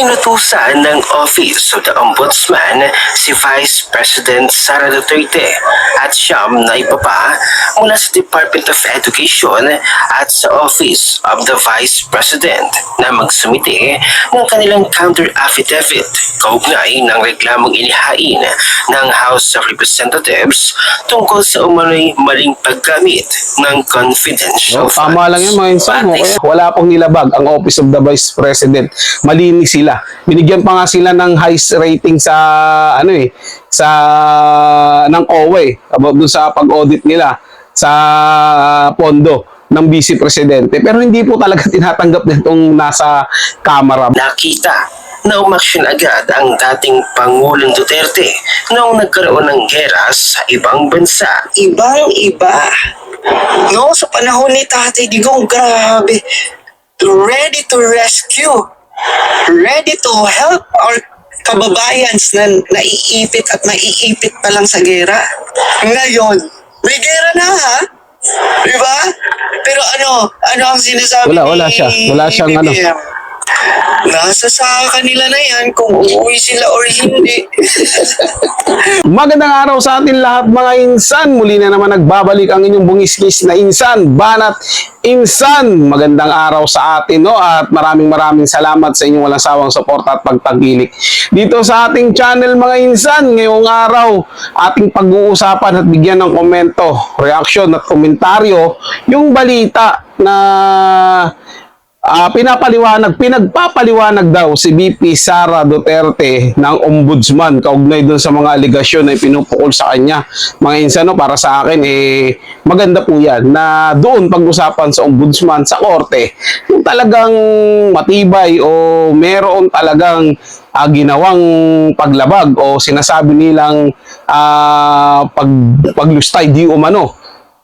Inutusan ng Office of the Ombudsman si Vice President Sara Duterte at siyam na iba pa mula sa Department of Education at sa Office of the Vice President na magsumite ng kanilang counter affidavit kaugnay ng reklamong inihain ng House of Representatives tungkol sa umano'y maling paggamit ng confidential Oh, tama lang yan mga insan. Wala pong nilabag ang Office of the Vice President. Malinis sila. Binigyan pa nga sila ng highest rating sa ano eh sa ng COA eh, about dun sa pag-audit nila sa pondo ng Vice Presidente. Pero hindi po talaga tinatanggap nitong nasa kamera. nakita na umaksyon agad ang dating Pangulong Duterte noong nagkaroon ng gera sa ibang bansa. Ibang-iba. No, sa panahon ni Tatay Digong, grabe. Ready to rescue. Ready to help our kababayans na naiipit at maiipit pa lang sa gera. Ngayon, may gera na ha? Di ba? Pero ano, ano ang sinasabi Wala, wala siya. Wala siyang ano. Nasa sa kanila na yan kung uuwi sila or hindi. Magandang araw sa atin lahat mga insan. Muli na naman nagbabalik ang inyong bungiskis na insan, banat insan. Magandang araw sa atin no at maraming maraming salamat sa inyong walang sawang suporta at pagtangkilik. Dito sa ating channel mga insan, ngayong araw ating pag-uusapan at bigyan ng komento, reaksyon at komentaryo yung balita na Ah, pinapaliwanag, pinagpapaliwanag daw si BP Sara Duterte ng ombudsman kaugnay doon sa mga aligasyon na pinupukol sa kanya. Mga insano, para sa akin, eh, maganda po yan na doon pag-usapan sa ombudsman sa korte yung talagang matibay o meron talagang ah, ginawang paglabag o sinasabi nilang ah, pag, paglustay di umano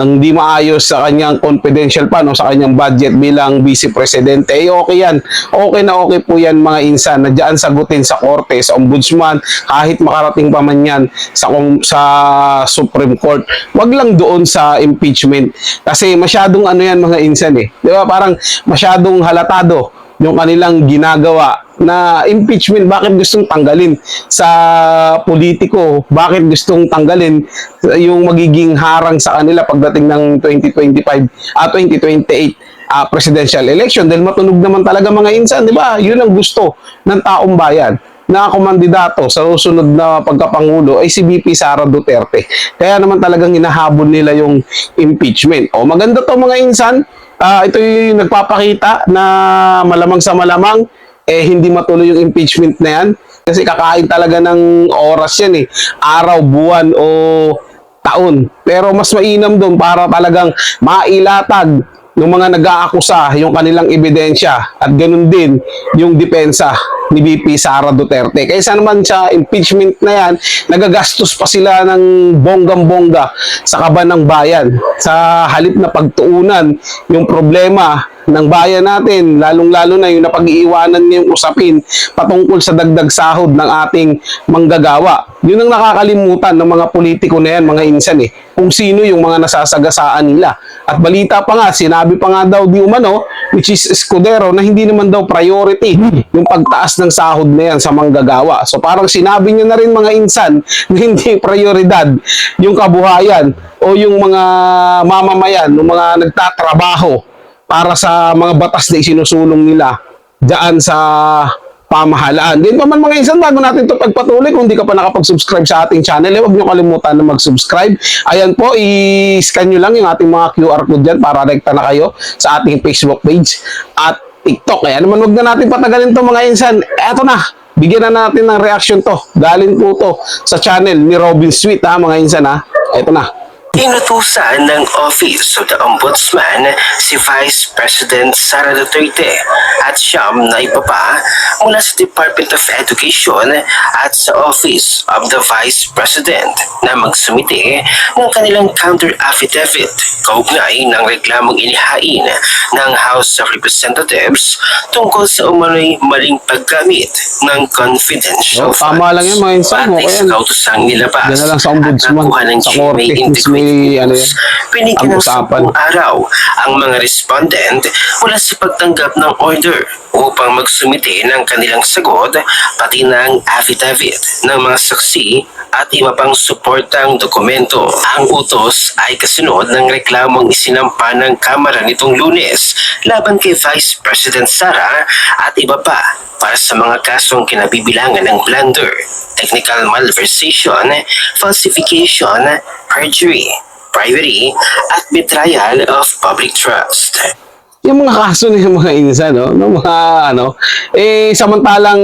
ng di maayos sa kanyang confidential pa no, sa kanyang budget bilang vice presidente eh okay yan. Okay na okay po yan mga insan na dyan sagutin sa korte sa ombudsman kahit makarating pa man yan sa, sa Supreme Court wag lang doon sa impeachment. Kasi masyadong ano yan mga insan eh. Di ba? Parang masyadong halatado yung kanilang ginagawa na impeachment, bakit gustong tanggalin sa politiko, bakit gustong tanggalin yung magiging harang sa kanila pagdating ng 2025 at 2028 ah, presidential election dahil matunog naman talaga mga insan, di ba? Yun ang gusto ng taong bayan na kumandidato sa susunod na pagkapangulo ay si BP Sara Duterte. Kaya naman talagang hinahabol nila yung impeachment. O maganda to mga insan, Ah, ito yung nagpapakita na malamang sa malamang eh hindi matuloy yung impeachment na yan. Kasi kakain talaga ng oras yan eh. Araw, buwan o taon. Pero mas mainam doon para talagang mailatag ng mga nag-aakusa yung kanilang ebidensya. At ganun din yung depensa ni BP Sara Duterte. Kaysa naman sa impeachment na yan, nagagastos pa sila ng bonggang-bongga sa kaban ng bayan. Sa halip na pagtuunan yung problema ng bayan natin, lalong-lalo na yung napag-iiwanan niyong usapin patungkol sa dagdag sahod ng ating manggagawa. Yun ang nakakalimutan ng mga politiko na yan, mga insan eh, kung sino yung mga nasasagasaan nila. At balita pa nga, sinabi pa nga daw di umano, which is Escudero, na hindi naman daw priority yung pagtaas ng sahod na yan sa manggagawa. So parang sinabi niya na rin mga insan na hindi prioridad yung kabuhayan o yung mga mamamayan, yung mga nagtatrabaho para sa mga batas na isinusulong nila daan sa pamahalaan. Din pa man mga insan, bago natin ito pagpatuloy, kung di ka pa nakapag-subscribe sa ating channel, eh, huwag nyo kalimutan na mag-subscribe. Ayan po, i-scan nyo lang yung ating mga QR code dyan para rekta na kayo sa ating Facebook page at TikTok. Kaya naman huwag na natin patagalin to mga insan. Eto na, bigyan na natin ng reaction to. Galing po to sa channel ni Robin Sweet ha mga insan ha. Eto na. Inutusan ng Office of the Ombudsman si Vice President Sara Duterte at siyam na iba pa mula sa Department of Education at sa Office of the Vice President na magsumite ng kanilang counter affidavit kaugnay ng reklamong inihain ng House of Representatives tungkol sa umano'y maling paggamit ng confidential Oh, tama lang yan, mga insan. Batay Okay. Sa kautosang nilabas at nakuha ng GMA may ano yan, Binigyan ng sampung araw ang mga respondent mula sa pagtanggap ng order upang magsumite ng kanilang sagot pati ng affidavit ng mga saksi at iba pang suportang dokumento. Ang utos ay kasunod ng reklamong isinampa ng Kamara nitong lunes laban kay Vice President Sara at iba pa para sa mga kasong kinabibilangan ng blunder, technical malversation, falsification, perjury, bribery, at betrayal of public trust. yung mga kaso ng mga insan, no? Ng mga ano, eh samantalang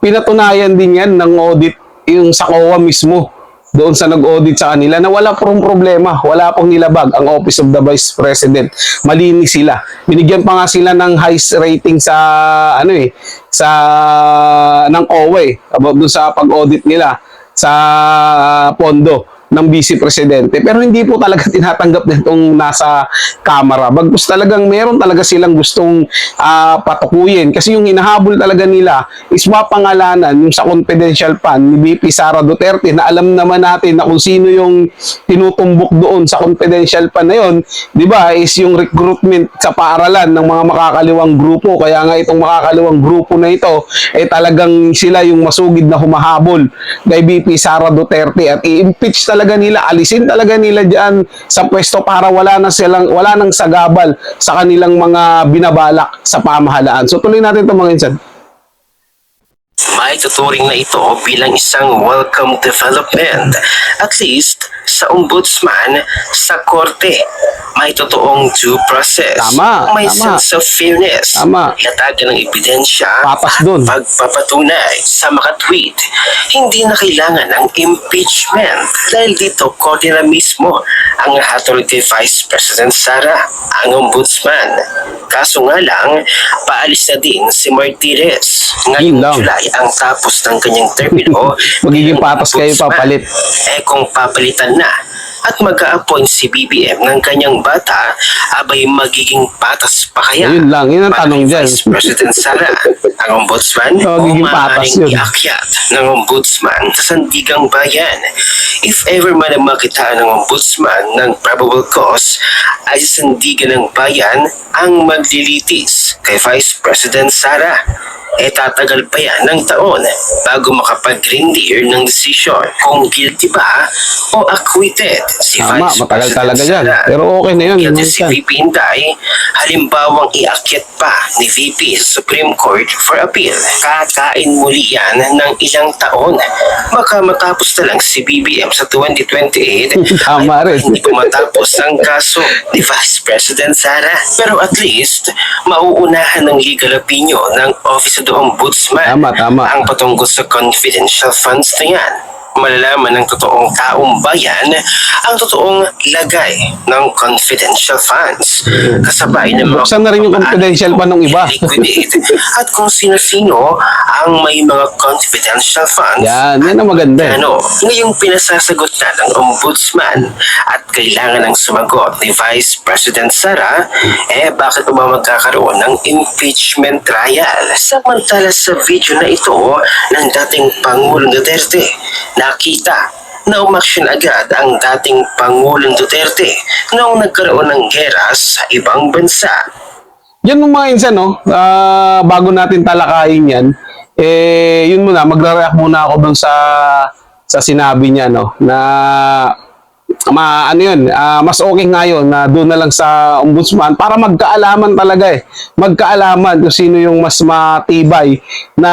pinatunayan din yan ng audit yung sa COA mismo doon sa nag-audit sa kanila na wala pong problema, wala pong nilabag ang Office of the Vice President. Malinis sila. Binigyan pa nga sila ng highest rating sa ano eh, sa ng COA eh, about doon sa pag-audit nila sa pondo ng Vice Presidente. Pero hindi po talaga tinatanggap nitong nasa kamera. Bagkus talagang meron talaga silang gustong ah, patukuyin. Kasi yung hinahabol talaga nila is mapangalanan yung sa confidential fund ni VP Sara Duterte na alam naman natin na kung sino yung tinutumbok doon sa confidential fund na yun, di ba, is yung recruitment sa paaralan ng mga makakaliwang grupo. Kaya nga itong makakaliwang grupo na ito, eh talagang sila yung masugid na humahabol kay VP Sara Duterte at i-impeach talaga nila, alisin talaga nila diyan sa pwesto para wala na silang wala nang sagabal sa kanilang mga binabalak sa pamahalaan. So tuloy natin 'to mga insan. May tuturing na ito bilang isang welcome development, at least sa ombudsman sa korte. May totoong due process. Tama, May tama. sense of fairness. Tama. Latagan ng ebidensya Patas at dun. pagpapatunay sa makatwid. Hindi na kailangan ng impeachment dahil dito korte na mismo ang hatol kay Vice President Sara, ang ombudsman. Kaso nga lang, paalis na din si Martirez. Yun Ngayong lang. July ang tapos ng kanyang termino. Magiging patas kayo papalit. Eh kung papalitan na at mag-a-appoint si BBM ng kanyang bata, abay magiging patas pa kaya? Yun lang, yun ang tanong dyan. Vice President Sara, ang ombudsman, Magiging o maaaring yun. iakyat ng ombudsman sa sandigang bayan. If ever man ang makita ng ombudsman ng probable cause, ay sa sandigan ng bayan ang maglilitis kay Vice President Sara. E tatagal pa yan ng taon bago makapag-reindeer ng desisyon kung guilty ba o acquitted si Tama, Vice matagal President talaga yan. Pero okay na yun, Guilty si. VP Inday, halimbawang iakyat pa ni VP Supreme Court for appeal. Kakain muli yan ng ilang taon. Baka matapos na lang si BBM sa 2028 Tama rin. hindi pa matapos ang kaso ni Vice President Sara. Pero at least, mauunahan ng legal opinion ng Office of Ombudsman Tama, tama. ang patungkol sa confidential funds na yan. Malalaman ng totoong taong bayan ang totoong lagay ng confidential funds. Kasabay ng mga Buksan na rin yung confidential pa nung iba. at kung sino-sino ang may mga confidential funds Yan, yan ang maganda. ano, ngayong pinasasagot na ng ombudsman at kailangan ng sumagot ni Vice President Sara, eh bakit ba magkakaroon ng impeachment trial? Samantala sa video na ito ng dating Pangulong Duterte, nakita na umaksyon agad ang dating Pangulong Duterte noong nagkaroon ng gera sa ibang bansa. Yan mga insan, no? Ah, bago natin talakayin yan, eh, yun muna, magre-react muna ako dun sa sa sinabi niya, no? Na ma ano yun, ah, mas okay nga yun na doon na lang sa ombudsman para magkaalaman talaga eh. Magkaalaman kung sino yung mas matibay na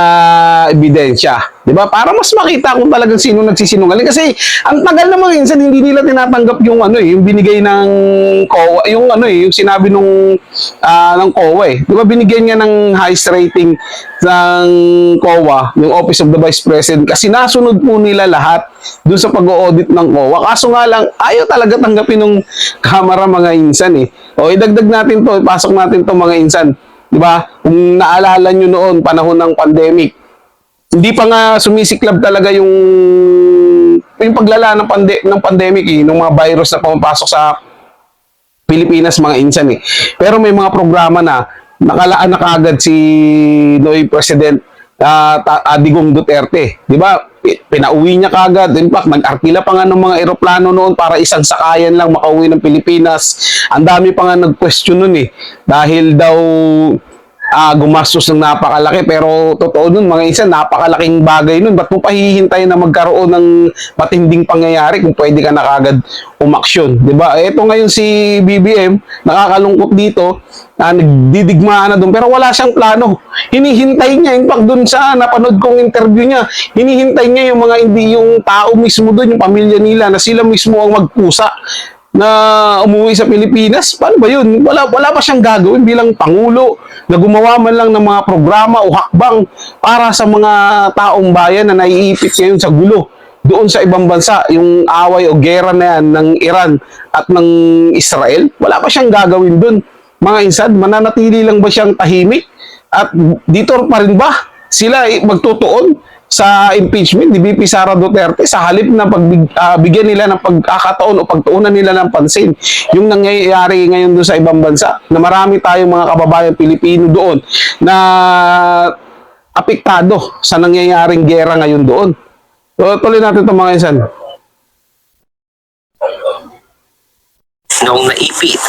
ebidensya. 'Di ba? Para mas makita kung talagang sino nagsisinungaling kasi ang tagal naman minsan hindi nila tinatanggap yung ano eh, yung binigay ng COA, yung ano eh, yung sinabi nung ah, ng COA eh. 'Di ba binigyan niya ng highest rating ng COA, yung Office of the Vice President kasi nasunod po nila lahat dun sa pag-audit ng COA. Kaso nga lang, ayaw talaga tanggapin ng kamera mga insan eh. O idagdag natin to, ipasok natin to mga insan. 'Di ba? Kung naalala nyo noon, panahon ng pandemic, hindi pa nga sumisiklab talaga yung yung paglala ng pande ng pandemic eh, ng mga virus na pumapasok sa Pilipinas mga insan eh. Pero may mga programa na nakalaan na kaagad si Noy President ah, Ta- ah, Duterte, 'di ba? pi- pinauwi niya kagad. In fact, nag-arkila pa nga ng mga eroplano noon para isang sakayan lang makauwi ng Pilipinas. Ang dami pa nga nag-question noon eh. Dahil daw ah gumastos ng napakalaki. Pero totoo nun mga isa napakalaking bagay nun. Ba't mo pahihintayin na magkaroon ng matinding pangyayari kung pwede ka na kagad umaksyon? Ba eto ngayon si BBM nakakalungkot dito. Na nagdidigmaan na doon pero wala siyang plano. Hinihintay niya in fact doon sa napanood kong interview niya hinihintay niya yung mga hindi yung tao mismo doon yung pamilya nila na sila mismo ang magpusa na umuwi sa Pilipinas, paano ba yun? Wala, wala pa siyang gagawin bilang Pangulo na gumawa man lang ng mga programa o hakbang para sa mga taong bayan na naiipit ngayon sa gulo doon sa ibang bansa, yung away o gera na yan ng Iran at ng Israel, wala pa siyang gagawin doon. Mga insan, mananatili lang ba siyang tahimik? At dito pa rin ba sila magtutuon sa impeachment ni VP Sara Duterte sa halip na pagbigyan nila ng pagkakataon o pagtuunan nila ng pansin yung nangyayari ngayon doon sa ibang bansa na marami tayong mga kababayan Pilipino doon na apektado sa nangyayaring gera ngayon doon. So, tuloy natin itong mga insan. Noong naipit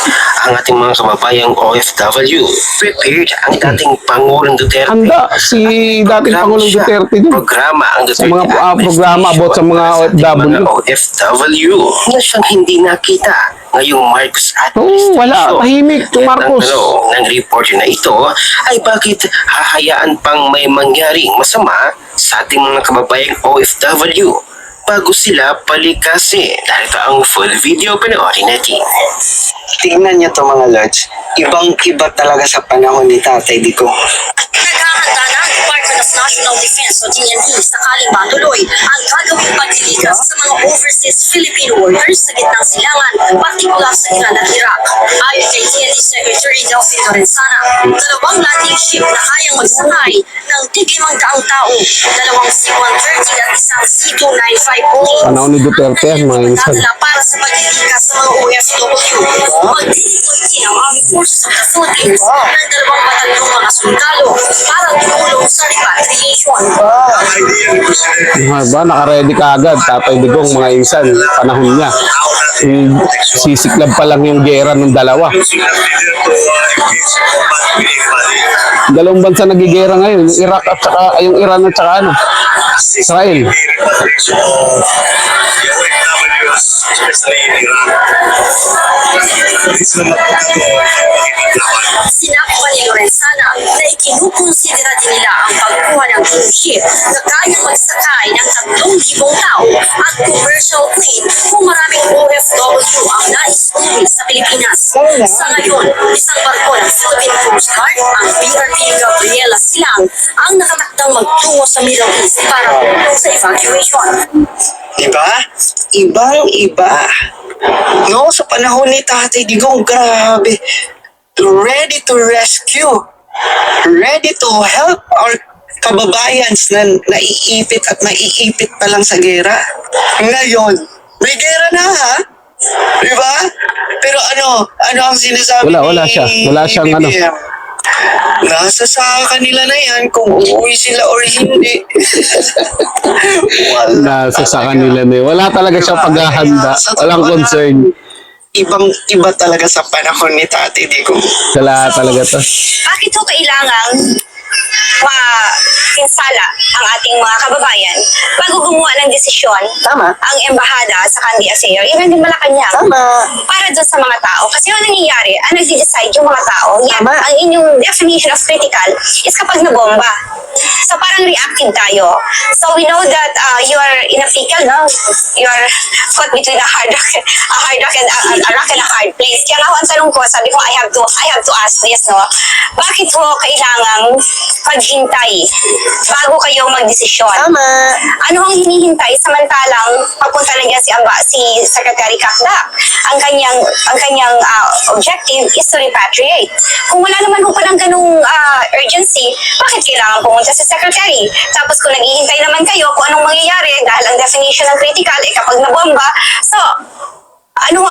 ang ating mga kababayang OFW, prepared ang dating Pangulong Duterte. Handa si dating Pangulong. Duterte din. Programa ang Duterte Sa mga, ah, programa about sa mga OFW. mga OFW na siyang hindi nakita ngayong Marcos Oo, administration. wala. Tahimik At Marcos. Ang tanong ng reporter na ito ay bakit hahayaan pang may mangyaring masama sa ating mga kababayang OFW bago sila palikasin. Dahil ito ang full video panoorin natin. Tingnan niyo to mga lords. Ibang-iba talaga sa panahon ni Tatay Digo. Naghahanda na ang Department of National Defense o DND sakaling matuloy ang gagawing paglilikas sa mga overseas Filipino workers sa gitnang silangan, partikular sa Iran at Iraq. Ayon kay DND Secretary Delphine Lorenzana, dalawang landing ship na kayang magsakay ng tiglimang daang tao, dalawang C-130 at isang C-295 Boeing. Panahon ni Duterte mga insan. Para sa paglilikas sa mga OFW. Armed Forces of the Philippines ng dalawang batalyong mga sundalo para tumulong sa repatriation. Mga ba, naka-ready ka agad, Tatay Digong, mga insan, panahon niya. Eh, sisiklab pa lang yung gera ng dalawa. Dalawang bansa nagigera ngayon, Iraq at saka, ay, yung Iran at saka ano, Israel. Sinabi pa ni Lorenzana na ikinukonsidera din nila ang pagkuha ng cruise ship na kayang magsakay ng 3,000 tao at commercial plane kung maraming OFW ang nais umuwi sa Pilipinas. Sa ngayon, isang barko ng Philippine Coast Guard, ang BRP Gabriela Silang, ang nakatakdang magtungo sa Middle East para sa evacuation. Diba? Ibang-iba. No, sa panahon ni Tatay Digong, grabe. Ready to rescue. Ready to help our kababayans na naiipit at maiipit pa lang sa gera. Ngayon, may gera na ha? Diba? Pero ano, ano ang sinasabi Wala, wala ni siya. Wala siyang ano. Nasa sa kanila na yan kung uuwi sila or hindi. wala Nasa sa kanila na yun. Wala talaga siyang paghahanda. Walang concern. ibang iba talaga sa panahon ni Tati Digo. Wala talaga to. Bakit ho kailangan ma-pinsala ang ating mga kababayan bago gumawa ng desisyon Tama. ang embahada sa Candy Aseo, even din Malacanang, Tama. para dun sa mga tao. Kasi ang nangyayari, ang nagde-decide yung mga tao, yan, Tama. ang inyong definition of critical is kapag nabomba. So parang reactive tayo. So we know that uh, you are in a pickle, no? You are caught between a hard rock, a hard rock and a, a, a rock and a hard place. Kaya nga ho, ang tanong ko, sabi ko, I have to, I have to ask this, no? Bakit ho kailangang paghintay bago kayo magdesisyon? Tama. ano ang hinihintay samantalang papunta na dyan si, Amba, si Secretary Kakdak. Ang kanyang, ang kanyang ah, objective is to repatriate. Kung wala naman ho palang ganung ah, urgency, bakit kailangan pumunta si Secretary? Tapos kung naghihintay naman kayo kung anong mangyayari dahil ang definition ng critical ay kapag nabomba, so, ano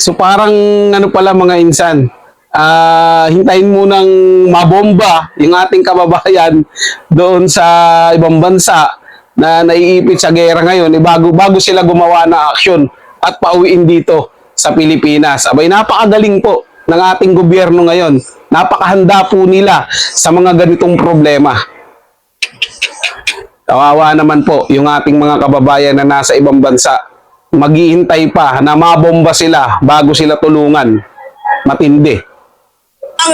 So parang ano pala mga insan, ah hintayin mo nang mabomba yung ating kababayan doon sa ibang bansa na naiipit sa gera ngayon, eh, bago, bago sila gumawa ng aksyon at pauwiin dito sa Pilipinas. Abay, napakagaling po ng ating gobyerno ngayon. Napakahanda po nila sa mga ganitong problema. Kawawa naman po yung ating mga kababayan na nasa ibang bansa. Maghihintay pa na mabomba sila bago sila tulungan. Matindi. Ang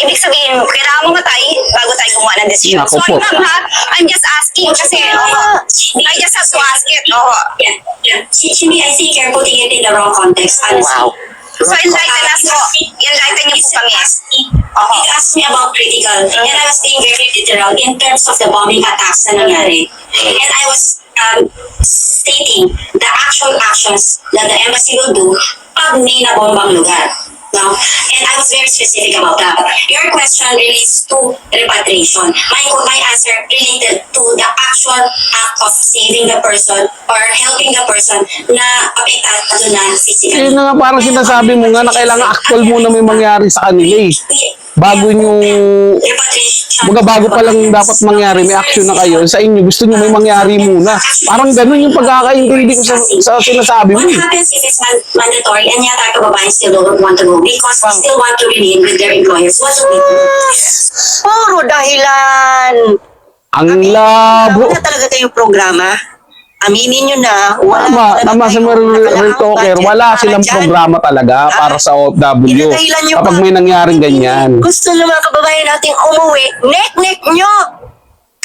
ibig sabihin, kailangan mo matay bago tayo gumawa ng desisyon. Nako Sorry po. ma'am ha, I'm just asking kasi uh, I just have to ask it. Oh. Yeah, yeah. Chimi, I think you're putting it in the wrong context, honestly. Wow. So enlighten us po. Enlighten niyo po kami. Uh, you asked me about critical, and I was being very literal in terms of the bombing attacks na nangyari. And I was um, stating the actual actions that the embassy will do pag may nabombang lugar. No? And I was very specific about that. Your question relates to repatriation. My, my answer related to the actual act of saving the person or helping the person na apektado na physically. Yun na nga parang sinasabi mo nga na kailangan actual muna may mangyari sa kanila eh. Bago nyo, baga bago pa lang dapat mangyari, may action na kayo. Sa inyo, gusto nyo may mangyari muna. Parang ganun yung pagkakaintindi ko sa, sa sinasabi mo What eh. happens if it's man- mandatory and yet our kababayan still don't want to go because they still want to remain with their employers? What do we do? Puro dahilan. Ang labo. Wala talaga kayong programa. Aminin nyo na. Wala Tama, tama sa mga real talker, wala silang dyan. programa talaga para sa OFW. Kapag pa. may nangyaring ganyan. Gusto ng mga kababayan nating umuwi, nek-nek nyo.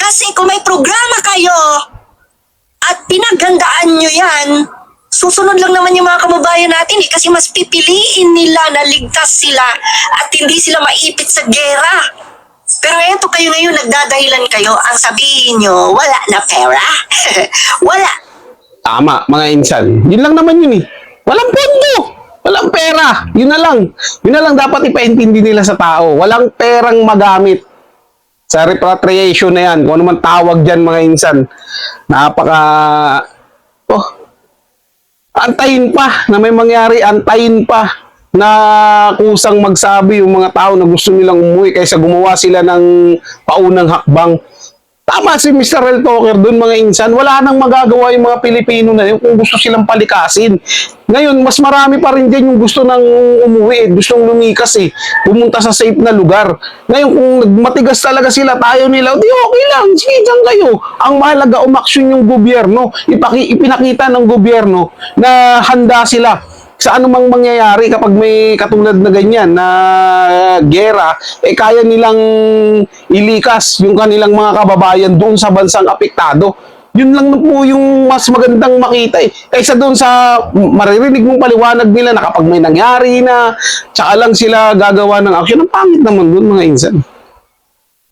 Kasi kung may programa kayo at pinaghandaan nyo yan, susunod lang naman yung mga kababayan natin eh, kasi mas pipiliin nila na ligtas sila at hindi sila maipit sa gera. Pero eto kayo ngayon, nagdadahilan kayo, ang sabihin nyo, wala na pera. wala. Tama, mga insan. Yun lang naman yun eh. Walang pondo. Walang pera. Yun na lang. Yun na lang dapat ipaintindi nila sa tao. Walang perang magamit. Sa repatriation na yan, kung ano man tawag dyan mga insan, napaka... Oh, antayin pa na may mangyari, antayin pa na kusang magsabi yung mga tao na gusto nilang umuwi kaysa gumawa sila ng paunang hakbang. Tama si Mr. Real Talker doon mga insan. Wala nang magagawa yung mga Pilipino na yun kung gusto silang palikasin. Ngayon, mas marami pa rin dyan yung gusto nang umuwi, eh, gustong lumikas eh. Pumunta sa safe na lugar. Ngayon, kung matigas talaga sila, tayo nila, di okay lang, sige dyan kayo. Ang mahalaga, umaksyon yung gobyerno. Ipaki, ipinakita ng gobyerno na handa sila sa anumang mangyayari kapag may katulad na ganyan na gera, eh kaya nilang ilikas yung kanilang mga kababayan doon sa bansang apektado. Yun lang na po yung mas magandang makita eh. Kaysa doon sa maririnig mong paliwanag nila na kapag may nangyari na, tsaka lang sila gagawa ng action. Ang pangit naman doon mga insan.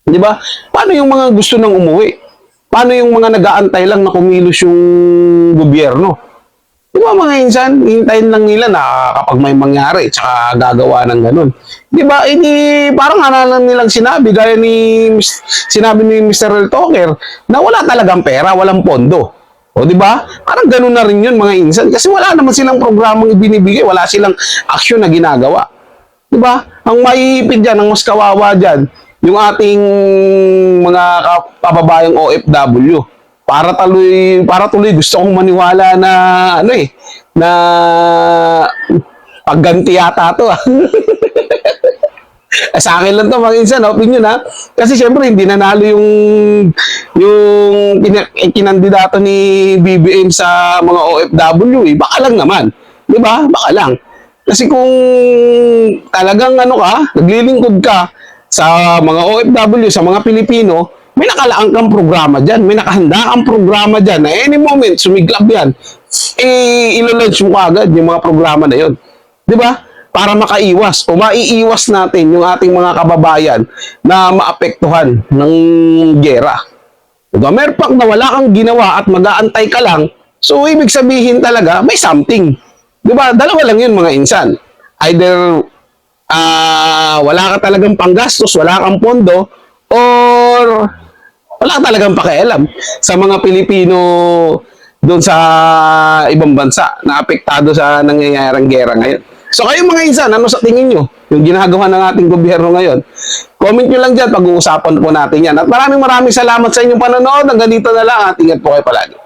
Di ba? Paano yung mga gusto nang umuwi? Paano yung mga nag-aantay lang na kumilos yung gobyerno? Di ba mga insan, hintayin lang nila na kapag may mangyari, tsaka gagawa ng ganun. Di ba, eh, di, parang ano lang nilang sinabi, gaya ni, sinabi ni Mr. Real Talker, na wala talagang pera, walang pondo. O di ba? Parang ganun na rin yun mga insan, kasi wala naman silang programang ibinibigay, wala silang aksyon na ginagawa. Di ba? Ang maiipit dyan, ang mas kawawa dyan, yung ating mga kababayang OFW para tuloy para tuloy gusto kong maniwala na ano eh na pagganti yata to ah. Sa akin lang to mga insan, opinion ha. Kasi syempre hindi nanalo yung yung kinandidato ni BBM sa mga OFW eh. Baka lang naman. 'Di ba? Baka lang. Kasi kung talagang ano ka, naglilingkod ka sa mga OFW, sa mga Pilipino, may nakalaang kang programa dyan, may nakahanda kang programa dyan na any moment, sumiglap yan, eh, ilo-launch mo agad yung mga programa na yon. Di ba? Para makaiwas o maiiwas natin yung ating mga kababayan na maapektuhan ng gera. Diba? Meron pang na wala kang ginawa at mag-aantay ka lang, so ibig sabihin talaga, may something. Di ba? Dalawa lang yun mga insan. Either ah wala ka talagang panggastos, wala kang pondo, or wala talagang pakialam sa mga Pilipino doon sa ibang bansa na apektado sa nangyayaring gera ngayon. So kayo mga insan, ano sa tingin nyo? Yung ginagawa ng ating gobyerno ngayon. Comment nyo lang dyan, pag-uusapan po natin yan. At maraming maraming salamat sa inyong panonood. Hanggang dito na lang, at ingat po kayo palagi.